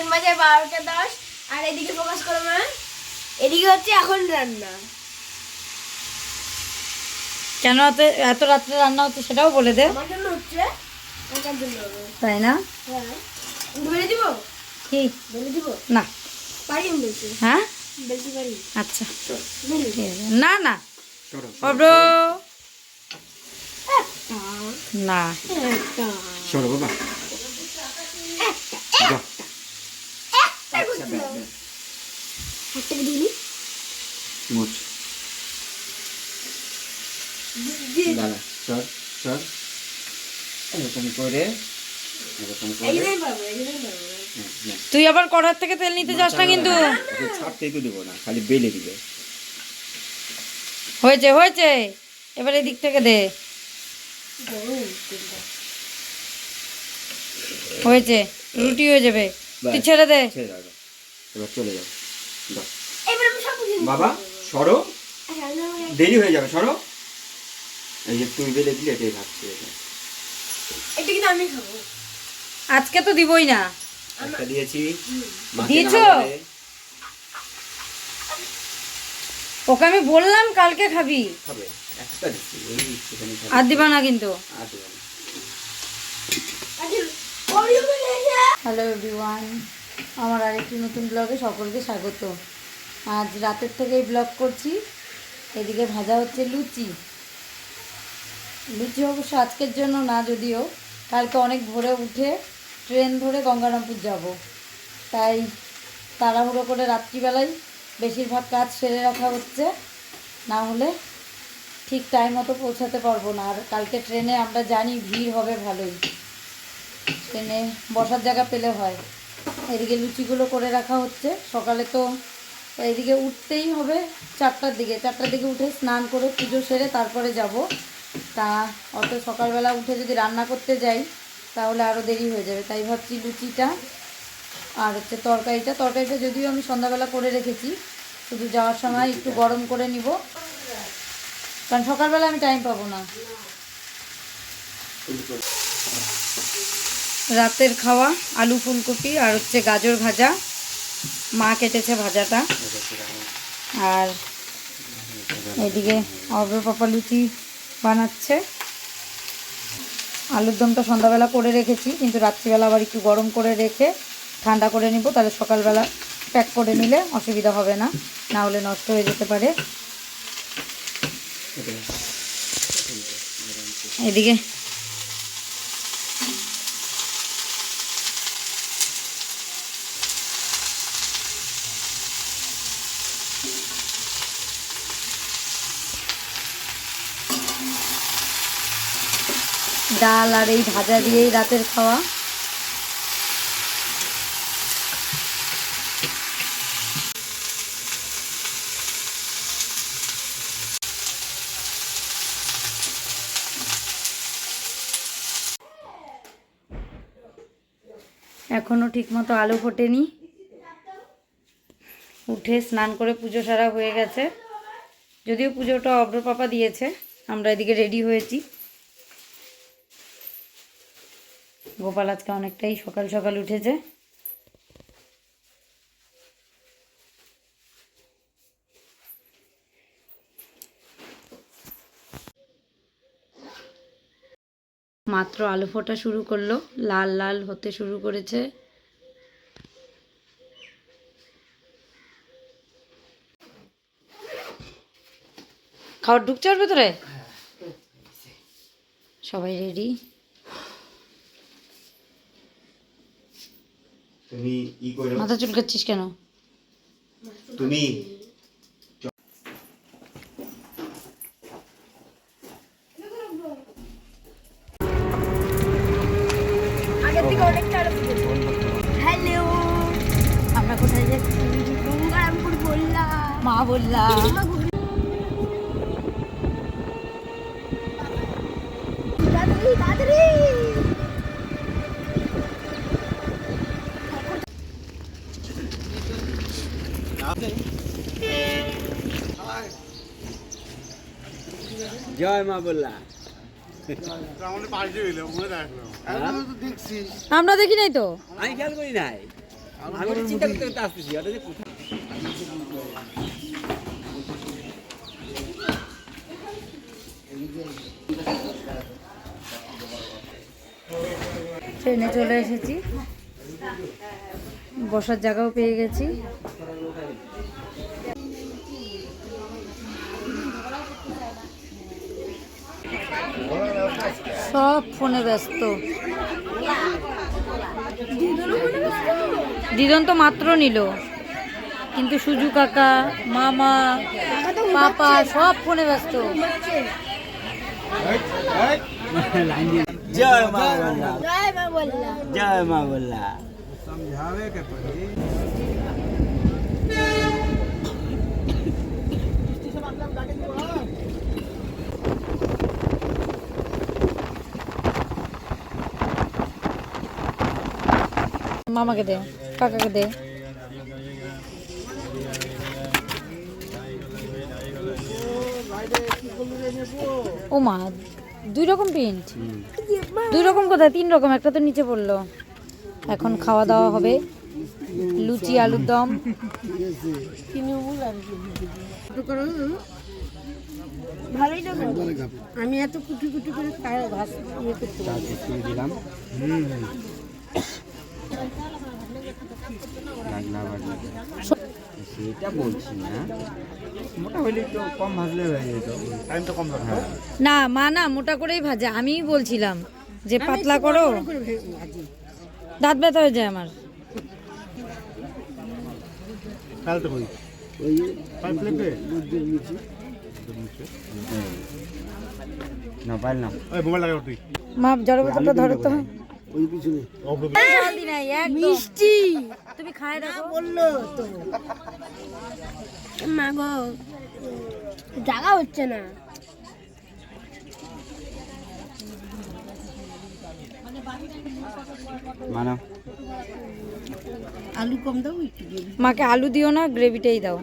এখন বাজে বারোটা দশ আর এদিকে ফোকাস করো মা। এদিকে হচ্ছে এখন রান্না। কেন এত এত রাত্রে রান্না হচ্ছে সেটাও বলে দে। হচ্ছে। তাই না? হ্যাঁ। বেলে দিব? কি? বেলে দিব? না। পারি হ্যাঁ? আচ্ছা। না না। সরো না। সরো বাবা যা একটা করতে হবে। হাতটাকে দিলি মোচ দাঁড়া সর সর এরকম করে এরকম করে। এইটাই পাবো এইটাই পাবো হ্যাঁ, হ্যাঁ। তুই আবার কড়ার থেকে তেল নিতে যাস না কিন্তু। ওকে তো দেবো না খালি বেলে দিবে। হয়েছে হয়েছে। এবার এদিক থেকে দে। হয়েছে রুটি হয়ে যাবে। তুই ছেড়ে দে। এবার চলে যাও। বাবা সরো। আচ্ছা, দেরি হয়ে যাবে সরো। এই যে তুমি বেলে দিলে এটাই ভাবছি এটা। এটা কিন্তু আমি খাব। আজকে তো দিবই না। একটা দিয়েছি। দিয়েছ? ওকে আমি বললাম কালকে খাবি। খাবে। একটা দিচ্ছি আর দিবা না কিন্তু। আর দেবে না। আচ্ছা। হ্যালো এভরিওয়ান আমার আরেকটি নতুন ব্লগে সকলকে স্বাগত। আজ রাতের থেকেই ব্লগ করছি। এদিকে ভাজা হচ্ছে লুচি। লুচি অবশ্য আজকের জন্য না, যদিও। কালকে অনেক ভোরে উঠে ট্রেন ধরে গঙ্গারামপুর যাব। তাই তাড়াহুড়ো করে রাত্রিবেলায় বেশিরভাগ কাজ সেরে রাখা হচ্ছে। না হলে ঠিক টাইম মতো পৌঁছাতে পারব না। আর কালকে ট্রেনে আমরা জানি ভিড় হবে ভালোই। ট্রেনে বসার জায়গা পেলে হয়। এদিকে লুচিগুলো করে রাখা হচ্ছে। সকালে তো এইদিকে উঠতেই হবে চারটার দিকে। চারটার দিকে উঠে স্নান করে পুজো সেরে তারপরে যাব। তা অত সকালবেলা উঠে যদি রান্না করতে যাই, তাহলে আরও দেরি হয়ে যাবে। তাই ভাবছি লুচিটা আর হচ্ছে তরকারিটা। তরকারিটা যদিও আমি সন্ধ্যাবেলা করে রেখেছি, শুধু যাওয়ার সময় একটু গরম করে নিব। কারণ সকালবেলা আমি টাইম পাবো না। রাতের খাওয়া আলু ফুলকপি আর হচ্ছে গাজর ভাজা। মা কেটেছে ভাজাটা। আর এদিকে অব্র পাপা লুচি বানাচ্ছে। আলুর দমটা সন্ধ্যাবেলা করে রেখেছি, কিন্তু রাত্রিবেলা আবার একটু গরম করে রেখে ঠান্ডা করে নিব, তাহলে সকালবেলা প্যাক করে নিলে অসুবিধা হবে না না হলে নষ্ট হয়ে যেতে পারে। এদিকে ডাল আর এই ভাজা দিয়েই রাতের খাওয়া। এখনও ঠিকমতো আলু ফোটেনি। উঠে স্নান করে পুজো সারা হয়ে গেছে। যদিও পুজোটা অব্র পাপা দিয়েছে, আমরা এদিকে রেডি হয়েছি। গোপাল আজকে অনেকটাই সকাল সকাল উঠেছে। মাত্র আলু ফোটা শুরু করল লাল লাল হতে শুরু করেছে। খাবার ঢুকছে ওর ভেতরে? সবাই রেডি তুমি ই করো মাথা চুলকাচ্ছিস কেন? তুমি হ্যালো। আমরা কোথায় যাচ্ছি? মা বললাম। জয় মা বললা। আমরা দেখি নাই তো। আমি খেয়াল করি নাই। আমি চিন্তা করতে করতে আসতেছি ওটা যে কোথায়? ট্রেনে চলে এসেছি। বসার জায়গাও পেয়ে গেছি। সব ফোনে ব্যস্ত। দিদন তো মাত্র নিল। কিন্তু সুজু কাকা মামা পাপা সব ফোনে ব্যস্ত। জয় মা বল্লা জয় মা বললাম জয় মা বল্লা মামাকে দে কাকাকে দে। ও মা দুই রকম প্রিন্ট। দুই রকম কোথায়? তিন রকম একটা তো নিচে পড়ল। এখন খাওয়া দাওয়া হবে। লুচি আলুর দম। ভালোই আমি এত কুটি কুটি করে খাই ঘাস ইয়ে করতে পারি। দিলাম। সেটা বলছি না। মোটা হইলে একটু কম ভাজলে হয়ে যেত। টাইম তো কম না মা না মোটা করেই ভাজে। আমিই বলছিলাম যে পাতলা করো। দাঁত ব্যথা হয়ে যায় আমার। না পাইল না মা জড় বোতলটা ধরো তো। মিষ্টি। তুমি খায় দেখো। বলল তো। মা গো জায়গা হচ্ছে না। মানো। আলু কম দাও। মাকে আলু দিও না গ্রেভিটাই দাও।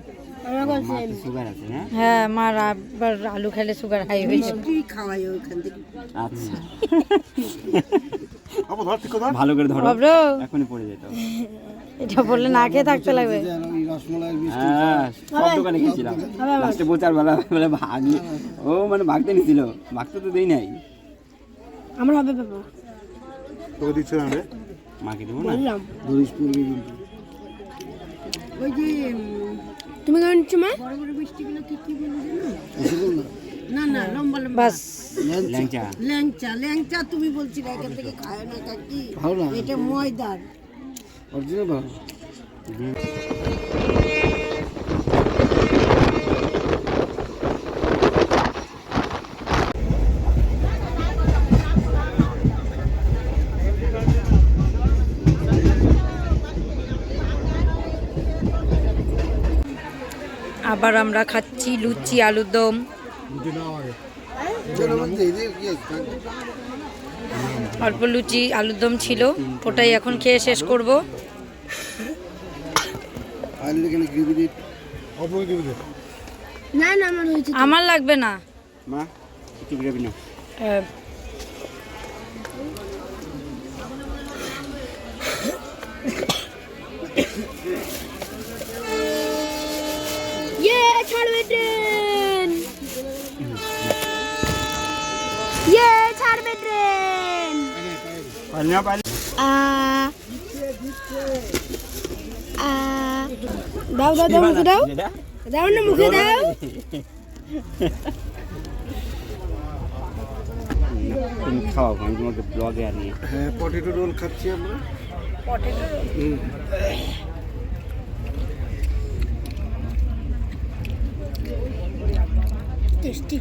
আমার কাছে মাতে সুগার আছে না? হ্যাঁ মার আবার আলু খেলে সুগার হাই হয়ে খাওয়াই থেকে। আচ্ছা। ভালো করে ধরো। এখনই পড়ে যেত এটা বললে না খেয়ে থাকতে লাগবে। হ্যাঁ সব দোকানে গেছিলাম লাস্টে বোচার বেলা বেলা ভাগি ও মানে ভাগতে নিছিল। ভাগতে তো দেই নাই। আমার হবে বাবা। মাকে দেবো না? বললাম। ওই যে তুমি কেমন নিচ্ছ মা? বড় বড় মিষ্টিগুলো কি কি বলে জানো? না না লম্বা লম্বা। বাস। ল্যাংচা। ল্যাংচা ল্যাংচা তুমি বলছিলে এখান থেকে খায় না কাকি এটা ময়দার। আবার আমরা খাচ্ছি লুচি আলুর দম অল্প লুচি আলুর দম ছিল। ওটাই এখন খেয়ে শেষ করব। আমার লাগবে না। ইয়ে ছাড়বে ট্রেন আ আ দাও দাও দাও মুখে দাও। দাও না মুখে দাও। তুমি খাও আমি তোমাকে ব্লগে হ্যাঁ পটেটো রোল খাচ্ছি আমরা। টেস্টি।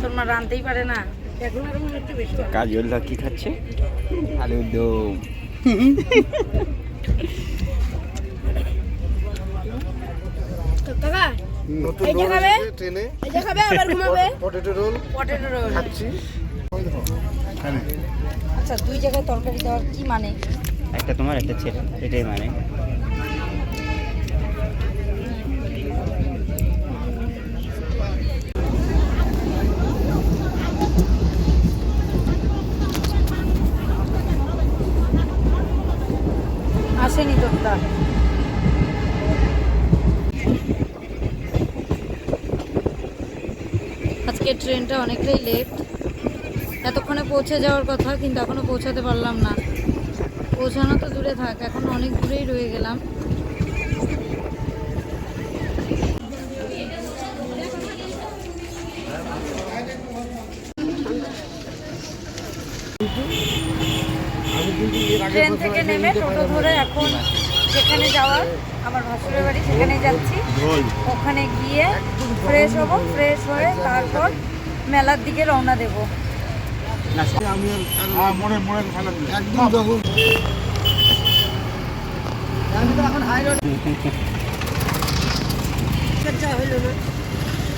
তোর মা রানতেই পারে না। কাজল কি খাচ্ছে? আলুর দম। আচ্ছা দুই জায়গায় তরকারি দেওয়ার কি মানে? একটা তোমার একটা ছেলে এটাই মানে। আসেনি তোরটা আজকে ট্রেনটা অনেকটাই লেট এতক্ষণে পৌঁছে যাওয়ার কথা, কিন্তু এখনও পৌঁছাতে পারলাম না। পৌঁছানো তো দূরে থাক, এখন অনেক দূরেই রয়ে গেলাম। ট্রেন থেকে নেমে টোটো ধরে এখন যেখানে যাওয়ার আমার ভাসুরের বাড়ি সেখানে যাচ্ছি। ওখানে গিয়ে ফ্রেশ হব ফ্রেশ হয়ে তারপর মেলার দিকে রওনা দেব।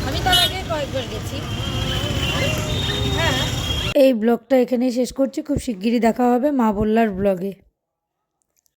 আমি তার আগে কয়েকবার গেছি। এই ব্লগটা এখানেই শেষ করছি। খুব শিগগিরই দেখা হবে মা বললার ব্লগে।